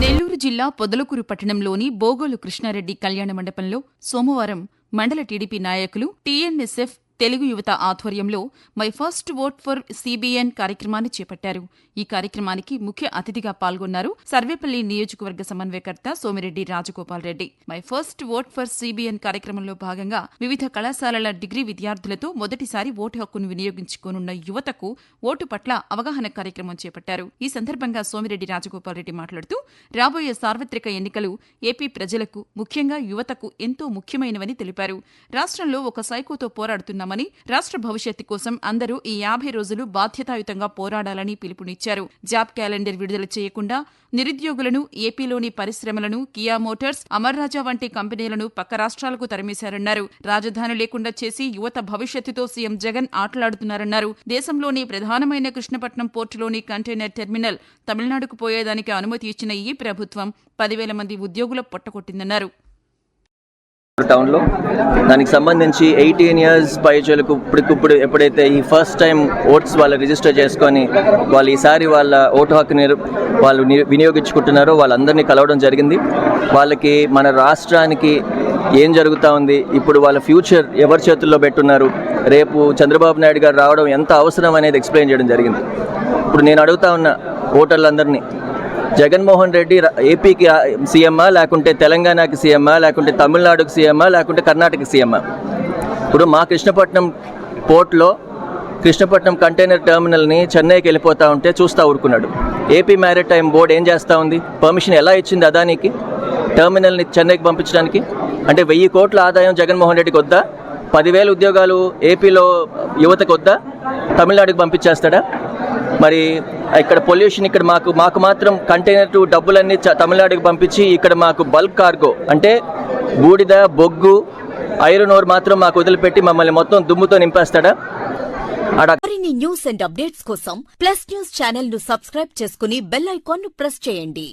నెల్లూరు జిల్లా పొదలకూరు పట్టణంలోని బోగోలు కృష్ణారెడ్డి కళ్యాణ మండపంలో సోమవారం మండల టీడీపీ నాయకులు టీఎన్ఎస్ఎఫ్ తెలుగు యువత ఆధ్వర్యంలో my first vote for CBN కార్యక్రమాన్ని చేపట్టారు. ఈ కార్యక్రమానికి ముఖ్య అతిథిగా పాల్గొన్నారు సర్వేపల్లి నియోజకవర్గ సమన్వయకర్త Somireddy Rajagopal Reddy. My first vote for CBN కార్యక్రమంలో భాగంగా వివిధ కళాశాలల డిగ్రీ విద్యార్థులతో మొదటిసారి ఓటు హక్కును వినియోగించుకోనున్న యువతకు ఓటు పట్ల అవగాహన కార్యక్రమం చేపట్టారు. ఈ సందర్భంగా సోమిరెడ్డి రాజగోపాల్ రెడ్డి మాట్లాడుతూ రాబోయే సార్వత్రిక ఎన్నికలు ఏపీ ప్రజలకు ముఖ్యంగా యువతకు ఎంతో ముఖ్యమైనవని తెలిపారు. రాష్ట్రంలో ఒక సైకోతో పోరాడుతున్నామని రాష్ట్ర భవిష్యత్తు కోసం అందరూ ఈ యాభై రోజులు బాధ్యతాయుతంగా పోరాడాలని పిలుపునిచ్చారు. జాబ్ క్యాలెండర్ విడుదల చేయకుండా నిరుద్యోగులను ఏపీలోని పరిశ్రమలను కియా మోటార్స్ అమర్రాజా వంటి కంపెనీలను పక్క రాష్ట్రాలకు తరిమేశారన్నారు. రాజధాని లేకుండా చేసి యువత భవిష్యత్తుతో సీఎం జగన్ ఆటలాడుతున్నారన్నారు. దేశంలోని ప్రధానమైన కృష్ణపట్నం పోర్టులోని కంటైనర్ టెర్మినల్ తమిళనాడుకు పోయేదానికి అనుమతి ఇచ్చిన ఈ ప్రభుత్వం పదివేల మంది ఉద్యోగుల పొట్టకొట్టిందన్నారు టౌన్లో. దానికి సంబంధించి ఎయిటీన్ ఇయర్స్ పైచలకు ఇప్పటికిప్పుడు ఎప్పుడైతే ఈ ఫస్ట్ టైం ఓట్స్ వాళ్ళు రిజిస్టర్ చేసుకొని వాళ్ళు ఈసారి వాళ్ళ ఓటు హక్కు నిర్ వాళ్ళు వినియోగించుకుంటున్నారో వాళ్ళందరినీ కలవడం జరిగింది. వాళ్ళకి మన రాష్ట్రానికి ఏం జరుగుతూ ఉంది ఇప్పుడు వాళ్ళ ఫ్యూచర్ ఎవరి చేతుల్లో పెట్టున్నారు రేపు చంద్రబాబు నాయుడు గారు రావడం ఎంత అవసరం అనేది ఎక్స్ప్లెయిన్ చేయడం జరిగింది. ఇప్పుడు నేను అడుగుతా ఉన్న ఓటర్లందరినీ జగన్మోహన్ రెడ్డి ఏపీకి సీఎంఆ లేకుంటే తెలంగాణకి సీఎంఆ లేకుంటే తమిళనాడుకి సీఎంఆ లేకుంటే కర్ణాటక సీఎంఆ ఇప్పుడు మా కృష్ణపట్నం పోర్ట్లో కృష్ణపట్నం కంటైనర్ టెర్మినల్ని చెన్నైకి వెళ్ళిపోతా ఉంటే చూస్తూ ఊరుకున్నాడు. ఏపీ మ్యారిటైమ్ బోర్డ్ ఏం చేస్తూ ఉంది? పర్మిషన్ ఎలా ఇచ్చింది అదానికి? టెర్మినల్ని చెన్నైకి పంపించడానికి? అంటే వెయ్యి కోట్ల ఆదాయం జగన్మోహన్ రెడ్డికి వద్దా? పదివేల ఉద్యోగాలు ఏపీలో యువతకు వద్దా? తమిళనాడుకి పంపించేస్తాడా? మరి ఇక్కడ పొల్యూషన్ ఇక్కడ మాకు మాకు మాత్రం కంటైనర్ టు డబ్బులన్నీ తమిళనాడుకి పంపించి ఇక్కడ మాకు బల్క్ కార్గో అంటే బూడిద బొగ్గు ఐరన్ ఓర్ మాత్రం మాకు వదిలిపెట్టి మమ్మల్ని మొత్తం దుమ్ముతో నింపేస్తాడా? మరిన్ని న్యూస్ అండ్ అప్డేట్స్ కోసం ప్లస్ న్యూస్ ఛానల్ను సబ్స్క్రైబ్ చేసుకుని బెల్ ఐకాన్ను ప్రెస్ చేయండి.